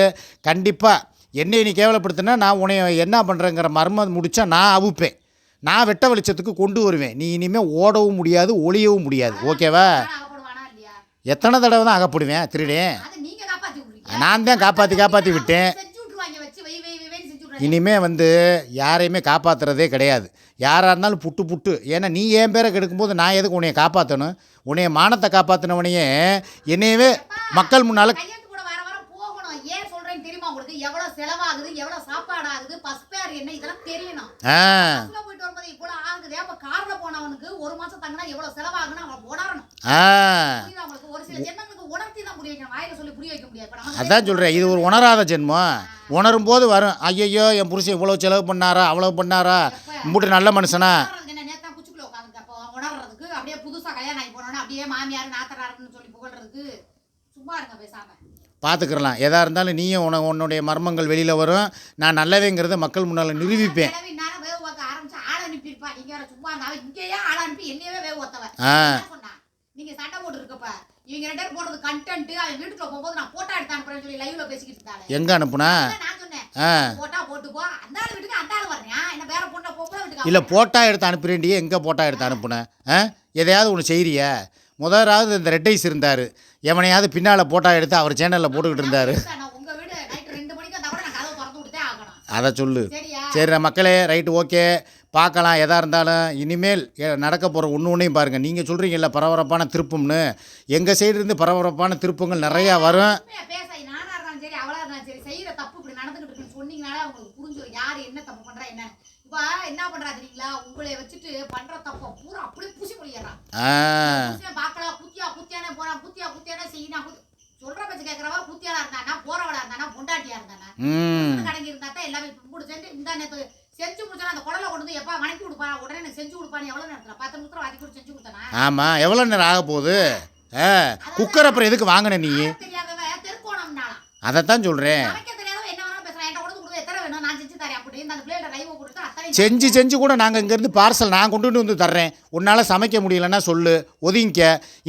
Speaker 1: கண்டிப்பாக என்னை நீ கேவலப்படுத்தினா நான் உன்னை என்ன பண்ணுறேங்கிற மர்மம் முடிச்சா நான் அவுப்பேன். நான் வெட்ட வெளிச்சத்துக்கு கொண்டு வருவேன். நீ இனிமேல் ஓடவும் முடியாது ஒளியவும் முடியாது. ஓகேவா?
Speaker 2: இல்லையா?
Speaker 1: எத்தனை தடவை தான் அகப்படுவேன்? திருடேன்.
Speaker 2: அது
Speaker 1: நான் தான் காப்பாற்றி காப்பாற்றி விட்டேன். இனிமே வந்து யாரையுமே காப்பாற்றுறதே கிடையாது. யாராக இருந்தாலும் புட்டு புட்டு. ஏன்னா நீ என் பேரை கெடுக்கும்போது நான் எதுக்கு உன்னைய காப்பாற்றணும் உன்னைய மானத்தை காப்பாற்றினவனையே என்னையவே மக்கள் முன்னால்
Speaker 2: கையெழுத்து கூட வர வர போகணும் ஏன் சொல்றேன்னு எவ்வளவு செலவாகுது எவ்வளவு சாப்பாடு ஆகுது பஸ் பேர் என்ன இதெல்லாம் தெரியணும். பஸ்ல போயிட்டு வரும்போது இவ்வளவு ஆகுது. அப்ப கார்ல போனவனுக்கு ஒரு மாசம் தங்கினா எவ்வளவு செலவாகுன்னு அவன் உணரணும். புரியுதா உங்களுக்கு? ஒரு சில ஜென்மங்களுக்கு உணர்த்தி தான் புரிய வைக்கணும். வாயில சொல்லி புரிய வைக்க முடியாது.
Speaker 1: அதான் சொல்கிறேன் இது ஒரு உணராத ஜென்மம். உணரும் போது வரும். ஐயையோ என் புருஷன் இவ்வளோ செலவு பண்ணாரா அவ்வளோ பண்ணாரா? இம்புட்டு நல்ல மனுஷனா?
Speaker 2: உணர்றதுக்கு அப்படியே புதுசா கல்யாணம் ஆகி போனோன்னா அப்படியே மாமியார் நாத்தனாருன்னு சொல்லி புகழ்றதுக்கு சும்மா இருங்க பேசாம
Speaker 1: பார்த்துக்கிறலாம். எதாக இருந்தாலும் நீயும் உன உன்னுடைய மர்மங்கள் வெளியில் வரும். நான் நல்லவேங்கிறத மக்கள் முன்னால் நிரூபிப்பேன். ஆ.
Speaker 2: சொன்னா? நீங்க சண்டை போட்டு இருக்கப்ப இவங்க ரெண்டு பேரும் போடுறது கண்டென்ட் அவன் வீட்டுக்குள்ள போகும்போது நான் போட்டோ எடுத்து அனுப்புறேன்னு சொல்லி லைவ்ல பேசிக்கிட்டு இருந்தாங்க
Speaker 1: எங்கே அனுப்புனா?
Speaker 2: நான் சொன்னேன். போட்டா போட்டு போ அந்த ஆள் வீட்டுக்கு அந்த ஆள் வர்றேன். என்ன வேற பொண்ணை போக வீட்டுக்கு.
Speaker 1: இல்லை போட்டா எடுத்து அனுப்புறேன்டியே. எங்கே போட்டா எடுத்து அனுப்புனேன் எதையாவது ஒன்று செய்கிறியா முதலாவது இந்த ரெட்டைஸ் இருந்தார். எவனையாவது பின்னால் போட்டா எடுத்து அவர் சேனலில் போட்டுக்கிட்டு இருந்தார். அதை சொல்லு. சரி மக்களே ரைட்டு ஓகே பார்க்கலாம் எதாக இருந்தாலும். இனிமேல் நடக்க போகிற ஒன்று ஒன்றையும் பாருங்கள் நீங்கள் சொல்கிறீங்கல்ல பரபரப்பான திருப்பம்னு. எங்கள் சைடுலேருந்து பரபரப்பான திருப்பங்கள் நிறையா வரும்.
Speaker 2: சரி அவளா இருந்தாலும் சரி செய்யற தப்பு இப்படி நடந்துகிட்டு இருக்குன்னு சொன்னீங்கனாலே அவங்களுக்கு புரிஞ்சிடும் யாரு என்ன தப்பு இப்ப என்ன பண்றா தெரியுங்களா? உங்களை வச்சுட்டு பண்ற தப்ப பூரா அப்படியே பூசி புருஷன் பார்க்கல குத்தியா குத்தியானே போறான் குத்தியா குத்தியானே செய்யினா சொல்ற பேச்சு கேட்கறவா குத்தியாளா இருந்தானா போறவளா இருந்தானா பொண்டாட்டியா இருந்தானா? கடங்கி இருந்தா தான் எல்லாமே கூட செஞ்சு இந்த நேத்து செஞ்சு முடிச்சா அந்த குடலை கொண்டு வந்து எப்பா வணக்கி கொடுப்பா உடனே எனக்கு செஞ்சு கொடுப்பான்னு எவ்வளவு நேரத்துல பத்து நிமிஷத்துல வாதி கூட செஞ்சு கொடுத்தானா?
Speaker 1: ஆமாம் எவ்வளோ நேரம் ஆக போகுது? குக்கர் அப்புறம் எதுக்கு வாங்கின நீ?
Speaker 2: தெருக்கோணம்னாலாம்
Speaker 1: அதைத்தான் சொல்கிறேன்
Speaker 2: சமைக்க தெரியாதவ என்ன வேணாலும் பேசுறான் என்கிட்ட கொண்டு கொடுத்து எத்தனை வேணும் நான் செஞ்சு தரேன் அப்படின்னு அந்த பிள்ளையோட லைவ் கொடுத்து அத்தனை
Speaker 1: செஞ்சு செஞ்சு கூட நாங்கள் இங்கேருந்து பார்சல் நான் கொண்டு வந்து தர்றேன். உன்னால் சமைக்க முடியலன்னா சொல்லு ஒதுங்கிக்க.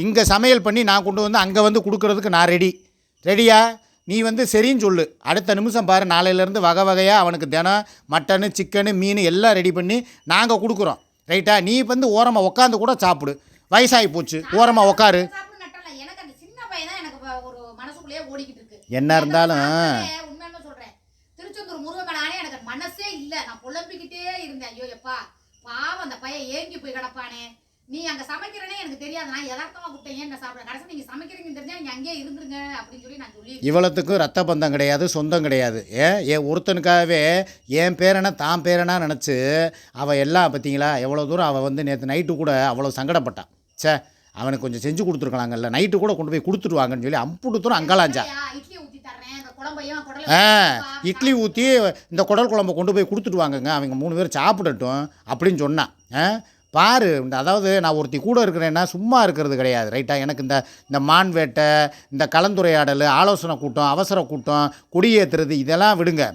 Speaker 1: இங்கே சமையல் பண்ணி நான் கொண்டு வந்து அங்கே வந்து கொடுக்கறதுக்கு நான் ரெடி ரெடியா நீ வந்து சரின்னு சொல்லு. அடுத்த நிமிஷம் பாரு நாளையிலேருந்து வகை வகையாக அவனுக்கு தினம் மட்டனு சிக்கனு மீன் எல்லாம் ரெடி பண்ணி நாங்கள் கொடுக்குறோம். ரைட்டா நீ வந்து ஓரமாக உட்காந்து கூட சாப்பிடு. வயசாகி போச்சு. ஓரமாக உட்காரு என்ன இருந்தாலும்
Speaker 2: எனக்கு மனசே இல்ல. நான் புலம்பிக்கிட்டே இருந்தேன். ஐயோ எப்பா பாவம் அந்த பையன் ஏங்கி போய் கிடப்பானே. நீ அங்க சமைக்கிறனே எனக்கு தெரியாது. நான் யதார்த்தமா கூப்பிட்டேன். ஏன் சாப்பிட? கடைசி நீங்க சமைக்கிறீங்கன்னு தெரிஞ்சா நீங்க அங்கேயே இருந்துருங்க அப்படின்னு சொல்லி நான் சொல்லி
Speaker 1: இவ்வளோத்துக்கும் ரத்த பந்தம் கிடையாது சொந்தம் கிடையாது. ஏன் என் ஒருத்தனுக்காகவே என் பேரனை தான் பேரனா நினச்சி அவள் எல்லாம் பார்த்தீங்களா எவ்வளோ தூரம் அவள் வந்து நேற்று நைட்டு கூட அவ்வளோ சங்கடப்பட்டான் ச்சே அவனுக்கு கொஞ்சம் செஞ்சு கொடுத்துருக்கலாங்கல்ல. நைட்டு கூட கொண்டு போய் கொடுத்துருவாங்கன்னு சொல்லி அம்புட்டு தூரம் அங்காளாஞ்சா ஆ இட்லி ஊற்றி இந்த குடல் குழம்பை கொண்டு போய் கொடுத்துட்டு வாங்கங்க அவங்க மூணு பேர் சாப்பிடட்டும் அப்படின்னு சொன்னான். ஆ பாரு அதாவது நான் ஒருத்தி கூட இருக்கிறேன்னா சும்மா இருக்கிறது கிடையாது ரைட்டா எனக்கு இந்த இந்த மான் வேட்டை இந்த கலந்துரையாடல் ஆலோசனை கூட்டம் அவசர கூட்டம் கொடியேற்றுறது இதெல்லாம் விடுங்க.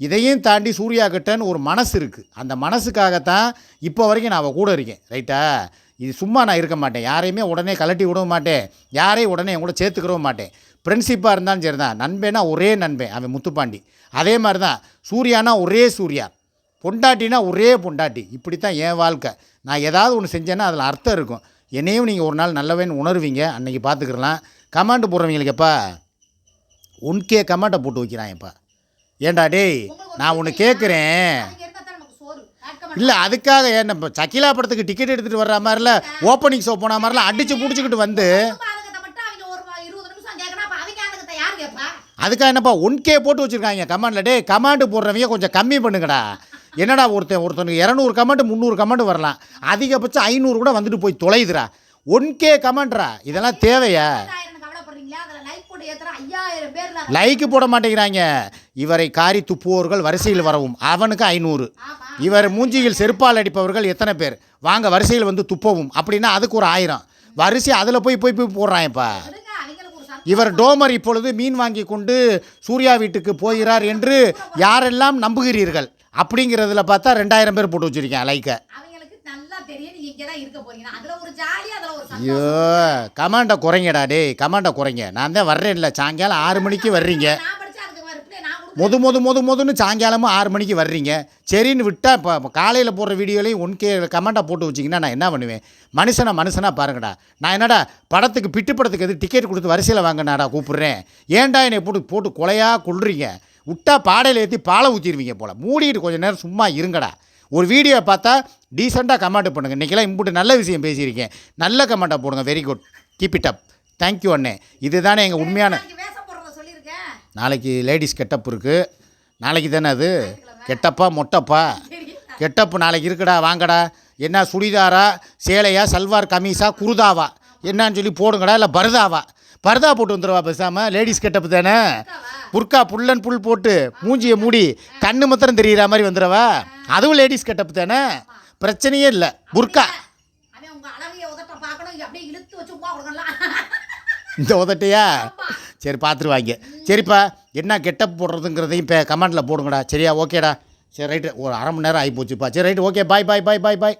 Speaker 1: இதையும் தாண்டி சூர்யா கிட்டன்னு ஒரு மனசு இருக்குது அந்த மனசுக்காகத்தான் இப்போ வரைக்கும் நான் அவள் கூட இருக்கேன் ரைட்டா இது சும்மா நான் இருக்க மாட்டேன். யாரையுமே உடனே கலட்டி விடவும் மாட்டேன். யாரையும் உடனே என் கூட சேர்த்துக்கிறவும் மாட்டேன். ஃப்ரெண்ட்ஷிப்பாக இருந்தாலும் சரி தான். நண்பேனா ஒரே நண்பன் அவன் முத்துப்பாண்டி. அதே மாதிரி தான். சூர்யானா ஒரே சூர்யா. பொண்டாட்டினா ஒரே பொண்டாட்டி. இப்படி தான் என் வாழ்க்கை. நான் ஏதாவது ஒன்று செஞ்சேன்னா அதில் அர்த்தம் இருக்கும். என்னையும் நீங்கள் ஒரு நாள் நல்லவேன்னு உணர்வீங்க. அன்றைக்கி பார்த்துக்கிறலாம் கமாண்டு போடுறவங்களுக்குப்பா உன்கே கமாண்டை போட்டு வைக்கிறான்ப்பா ஏன்டா டேய் நான் ஒன்று கேட்குறேன் இல்லை அதுக்காக ஏன் நம்ம சக்கிலா படத்துக்கு டிக்கெட் எடுத்துகிட்டு வர்ற மாதிரில ஓப்பனிங் ஷோ போன மாதிரிலாம் அடித்து பிடிச்சிக்கிட்டு வந்து அதுக்காக என்னப்பா ஒன் கே போட்டு வச்சுருக்காங்க. கமாண்டில் டே கமாண்டு போடுறவங்க கொஞ்சம் கம்மி பண்ணுங்கடா. என்னடா ஒருத்தன் ஒருத்தனுக்கு இரநூறு கமெண்ட் முந்நூறு கமெண்ட் வரலாம். அதிகபட்சம் ஐநூறு கூட வந்துட்டு போய் தொலைதுரா ஒன் கே கமெண்ட்ரா இதெல்லாம் தேவையா?
Speaker 2: லைக்
Speaker 1: போட மாட்டேங்கிறாங்க. இவரை காரி துப்புவோர்கள் வரிசையில் வரவும். அவனுக்கு ஐநூறு. இவர் மூஞ்சியில் செருப்பால் அடிப்பவர்கள் எத்தனை பேர்? வாங்க வரிசையில் வந்து துப்பவும். அப்படின்னா அதுக்கு ஒரு ஆயிரம். வரிசை அதில் போய் போய் போய் போடுறான்ப்பா. இவர் டோமர் இப்பொழுது மீன் வாங்கி கொண்டு சூர்யா வீட்டுக்கு போகிறார் என்று யாரெல்லாம் நம்புகிறீர்கள்? அப்படிங்கிறதுல பார்த்தா ரெண்டாயிரம் பேர் போட்டு வச்சிருக்கேன் லைக்கை
Speaker 2: தெரியும் நீங்க இங்கதான் இருக்க போறீங்க. அதுல ஒரு ஜாலி அதுல ஒரு
Speaker 1: ஐயோ கமாண்டை குறைங்கடா டேய் கமாண்டை குறைங்க. நான் தான் வர்றேன்ல சாயங்காலம் ஆறு மணிக்கு வர்றீங்க.
Speaker 2: நான் படிச்சா அதுக்கு ரிப்ளை நான்.
Speaker 1: மொது மொது மொது மொதுன்னு சாயங்காலமும் ஆறு மணிக்கு வர்றீங்க. சரின்னு விட்டால் இப்போ காலையில் போடுற வீடியோலையும் ஒன் கே கமெண்ட்டாக போட்டு வச்சிங்கன்னா நான் என்ன பண்ணுவேன்? மனுஷனை மனுஷனாக பாருங்கடா. நான் என்னடா படத்துக்கு பிட்டு படத்துக்கு எது டிக்கெட் கொடுத்து வரிசையில் வாங்கினாடா கூப்பிட்றேன்? ஏன்டா என்னை போட்டு போட்டு கொலையாக கொள்றீங்க விட்டா பாடையில் ஏற்றி பாலை ஊற்றிடுவீங்க போல். மூடிட்டு கொஞ்சம் நேரம் சும்மா இருங்கடா. ஒரு வீடியோ பார்த்தா டீசெண்டாக கமெண்ட் பண்ணுங்கள் இன்றைக்கெல்லாம் இம்புட்டு நல்ல விஷயம் பேசியிருக்கேன். நல்ல கமெண்ட்டாக போடுங்க. Very good keep it up thank you அண்ணே. இதுதானே எங்கள் உண்மையான
Speaker 2: நாளைக்கு
Speaker 1: லேடிஸ் கெட்டப் இருக்குது நாளைக்கு தானே அது? கெட்டப்பா மொட்டப்பா? கெட்டப்பு நாளைக்கு இருக்குடா வாங்கடா. என்ன சுடிதாரா சேலையா சல்வார் கமீஸா குருதாவா? என்னன்னு சொல்லி போடுங்கடா இல்லை பர்தாவா? பர்தா போட்டு வந்துடுவா பேசாமல் லேடிஸ் கெட்டப்பு தானே? புர்கா புல்லன் புல் போட்டு மூஞ்சியை மூடி கண்ணு மாத்திரம் தெரியிற மாதிரி வந்துடுவா அதுவும் லேடிஸ் கெட்டப்பு தானே? பிரச்சனையே இல்லை. புர்கா.
Speaker 2: அவன் உங்க அழகைய உதட்ட பார்க்கணும். இங்க அப்படியே இழுத்து வச்சு உமா கொடுக்கலாம்
Speaker 1: இந்த உதட்டையா? சரி பார்த்துருவாங்க. சரிப்பா என்ன கெட்டப் போடுறதுங்கிறதையும் இப்போ கமெண்டில் போடுங்கடா. சரியா ஓகேடா. சரி ரைட்டு ஒரு அரை மணி நேரம் ஆகி போச்சுப்பா சரி ரைட்டு ஓகே பாய் பாய் பாய் பாய் பாய்